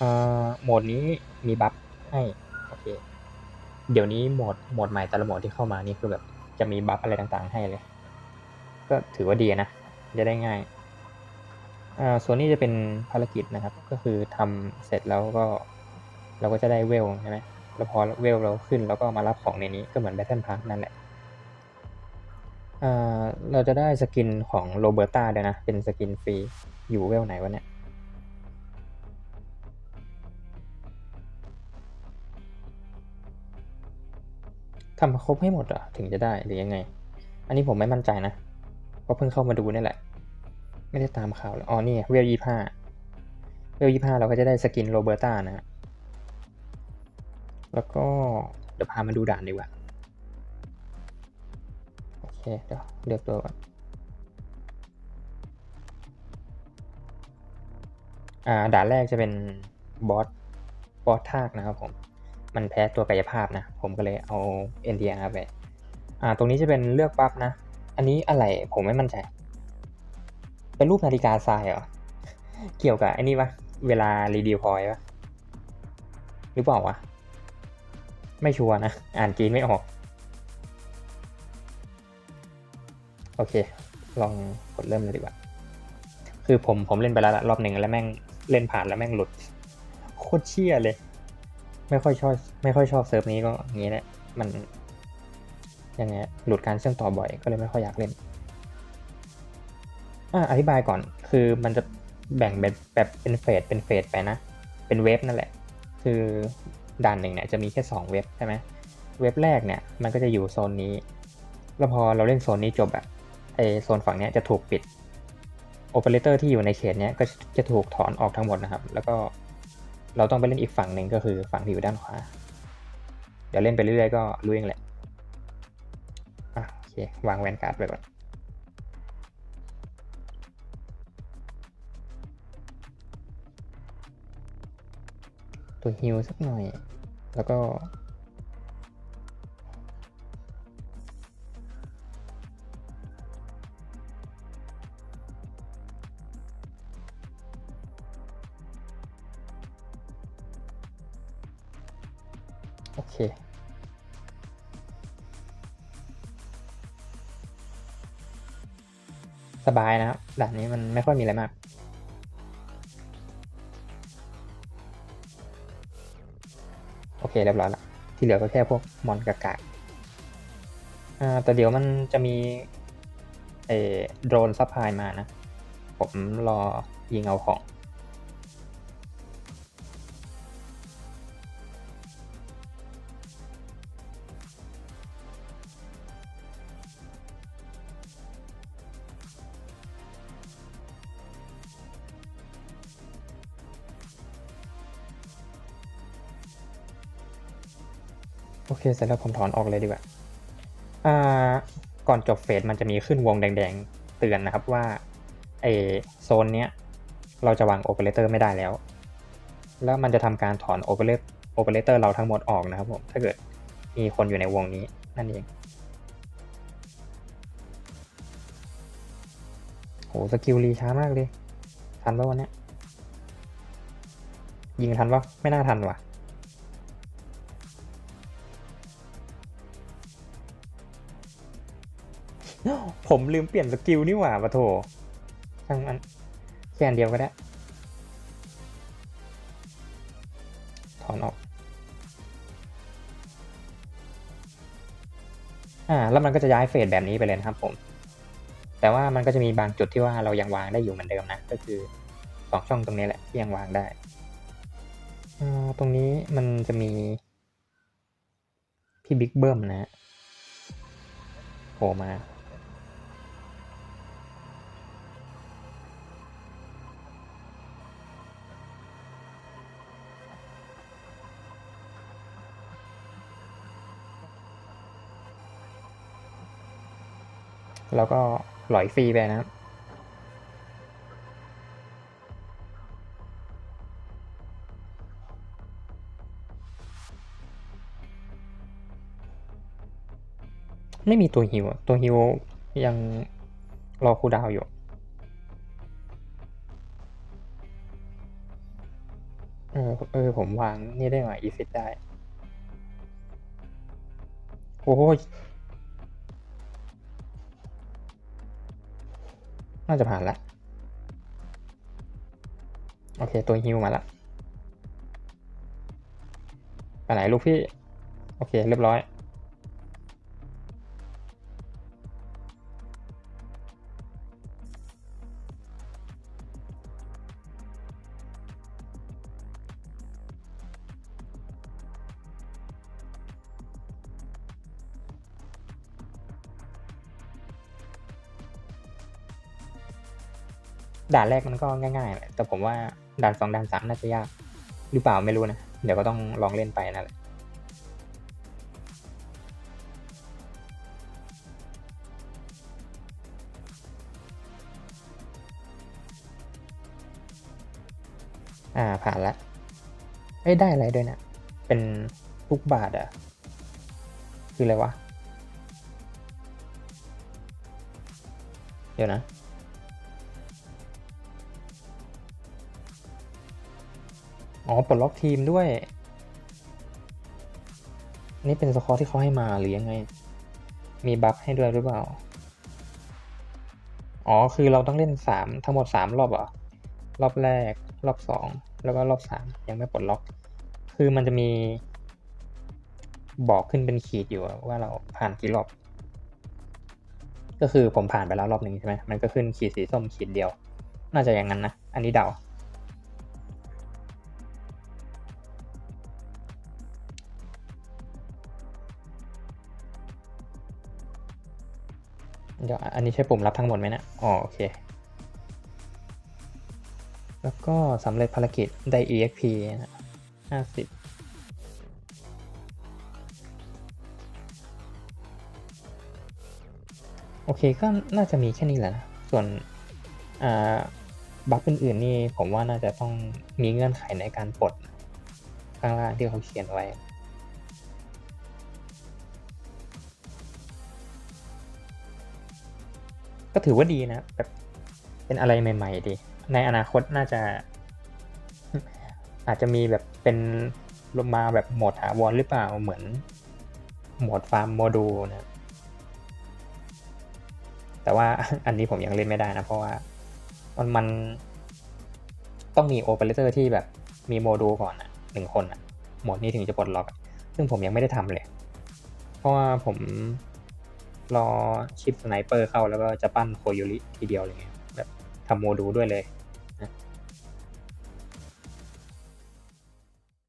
อ่อโหมดนี้มีบัฟให้โอเคเดี๋ยวนี้โหมดโหมดใหม่แต่ละโหมดที่เข้ามานี่คือแบบจะมีบัฟอะไรต่างๆให้เลย ก็ถือว่าดีนะจะได้ง่ายอ่าส่วนนี้จะเป็นภารกิจนะครับ ก็คือทำเสร็จแล้วก็ เราก็จะได้เวลใช่ไหมแล้วพอเวลเราขึ้นแล้วก็มารับของในนี้ก็เหมือนแบทเทิลพาร์นั่นแหละเราจะได้สกินของโรเบ r ร์ตาด้วยนะ เป็นสกินฟรี อยู่เวลไหนวะเนี่ย ทำครบให้หมดเหรอถึงจะได้หรือยังไง อันนี้ผมไม่มั่นใจนะเพราะเพิ่งเข้ามาดูนี่แหละ ไม่ได้ตามข่าวเลยอ๋อนี่เวลยี่ห้าเวลยี่ห้าเราก็จะได้สกินโรเบ r ร์ตานะฮะแล้วก็เดี๋ยวพามาดูด่านดีกว่าโอเคเดี๋ยวเลือกตัวก่อนอ่าด่านแรกจะเป็นบอสบอสทากนะครับผม มันแพ้ตัวกายภาพนะ ผมก็เลยเอา NTR ไป อ่า ตรงนี้จะเป็นเลือกบัฟนะ อันนี้อะไรผมไม่มั่นใจ เป็นรูปนาฬิกาทรายเหรอ เกี่ยวกับไอ้นี่ปะเวลารีดิวพอยปะหรือเปล่าวะ ไม่ชัวร์นะ อ่านกรีนไม่ออก โอเค ลองกดเริ่มเลยดีกว่า คือผมผมเล่นไปแล้วรอบหนึ่งแล้วแม่งเล่นผ่านแล้วแม่งหลุด โคตรเชี่ยเลย ไม่ค่อยชอบไม่ค่อยชอบเซิร์ฟนี้ก็อย่างนี้แหละมันยังไงหลุดการเชื่อมต่อบ่อยก็เลยไม่ค่อยอยากเล่นอ่าอธิบายก่อนคือมันจะแบ่งแบบแบบเป็นเฟสเป็นเฟสไปนะ เป็นเว็บนั่นแหละ คือด่านหนึ่งเนี่ยจะมีแค่ 2 เว็บใช่ไหมเว็บแรกเนี่ยมันก็จะอยู่โซนนี้ แล้วพอเราเล่นโซนนี้จบอะไอโซนฝั่งเนี้ยจะถูกปิดโอเปอเรเตอร์ที่อยู่ในเขตเนี้ยก็จะถูกถอนออกทั้งหมดนะครับ แล้วก็ เราต้องไปเล่นอีกฝั่งหนึ่งก็คือฝั่งที่อยู่ด้านขวา เดี๋ยวเล่นไปเรื่อยๆก็รู้เองแหละอะโอเควางแวนการ์ดไปก่อนตัวฮิลสักหน่อย แล้วก็ โอเค สบายนะครับด่านนี้มันไม่ค่อยมีอะไรมากโอเคเรียบร้อยละที่เหลือก็แค่พวกมอนกากาอ่าแต่เดี๋ยวมันจะมีเอโดรนซัพพลายมานะ ผมรอยิงเอาของ โอเค เสร็จแล้วผมถอนออกเลยดีกว่า อ่า ก่อนจบเฟสมันจะมีขึ้นวงแดงๆ เตือนนะครับว่าไอโซนเนี้ย เราจะวางโอเปอเรเตอร์ไม่ได้แล้ว แล้วมันจะทำการถอนโอเปอเรโอเปอเรเตอร์เราทั้งหมดออกนะครับผม ถ้าเกิดมีคนอยู่ในวงนี้นั่นเองโหสกิลรีช้ามากเลย ทันปะวันเนี้ยยิงทันปะไม่น่าทันว่ะ ผมลืมเปลี่ยนสกิลนี่หว่าปะโถช่างมันแค่อันเดียวก็ได้ ถอนออก อ่า แล้วมันก็จะย้ายเฟสแบบนี้ไปเลยนะครับผม แต่ว่ามันก็จะมีบางจุดที่ว่าเรายังวางได้อยู่เหมือนเดิมนะ ก็คือสองช่องตรงนี้แหละที่ยังวางได้ อ่า ตรงนี้มันจะมี พี่บิ๊กเบิ้มนะฮะโผล่มา แล้วก็หลอยฟรีไปนะครับไม่มีตัวฮิวตัวฮิวยังรอคูดาวอยู่ เออ เออ ผมวางนี่ได้ไหมอีฟิตได้ โอ้ย น่าจะผ่านละ โอเค ตัวฮิวมาละไปไหนลูกพี่ โอเค เรียบร้อย ด่านแรกมันก็ง่ายๆแหละแต่ผมว่าด่านสองด่านสามน่าจะยาก หรือเปล่าไม่รู้นะ เดี๋ยวก็ต้องลองเล่นไปนั่นแหละอ่าผ่านละเอ้ยได้อะไรด้วยนะ เป็นทุกบาทอะคืออะไรวะ เดี๋ยวนะ อ๋อปลดล็อกทีมด้วย นี่เป็นสกอร์ที่เขาให้มาหรือยังไง มีบัฟให้ด้วยหรือเปล่า อ๋อคือเราต้องเล่นสามทั้งหมดสามรอบเหรอรอบแรก รอบสอง แล้วก็รอบสามยังไม่ปลดล็อก คือมันจะมี บอกขึ้นเป็นขีดอยู่ว่าเราผ่านกี่รอบ ก็คือผมผ่านไปแล้วรอบหนึ่งใช่ไหมมันก็ขึ้นขีดสีส้มขีดเดียว น่าจะอย่างนั้นนะ อันนี้เดา เดี๋ยวอันนี้ใช้ปุ่มรับทั้งหมดไหมนะอ๋อโอเค แล้วก็สำเร็จภารกิจได้ EXP นะห้าสิบโอเคก็น่าจะมีแค่นี้แหละ ส่วนบัฟอื่นๆนี่ผมว่าน่าจะต้องมีเงื่อนไขในการปลดข้างล่างที่เขาเขียนไว้ ก็ถือว่าดีนะแบบเป็นอะไรใหม่ ๆ ดี ในอนาคตน่าจะ อาจจะมีแบบเป็นลงมาแบบโหมดถาวรหรือเปล่าเหมือนโหมดฟาร์มโมดูลนะแต่ว่าอันนี้ผมยังเล่นไม่ได้นะ เพราะว่ามันมันต้องมีโอเปอเรเตอร์ที่แบบมีโมดูลก่อนอะหนึ่งคนอะโหมดนี้ถึงจะปลดล็อก ซึ่งผมยังไม่ได้ทำเลย เพราะว่าผม รอชิปสไนเปอร์เข้าแล้วก็จะปั้นโคโยริทีเดียวเลยไงแบบทำโมดูด้วยเลย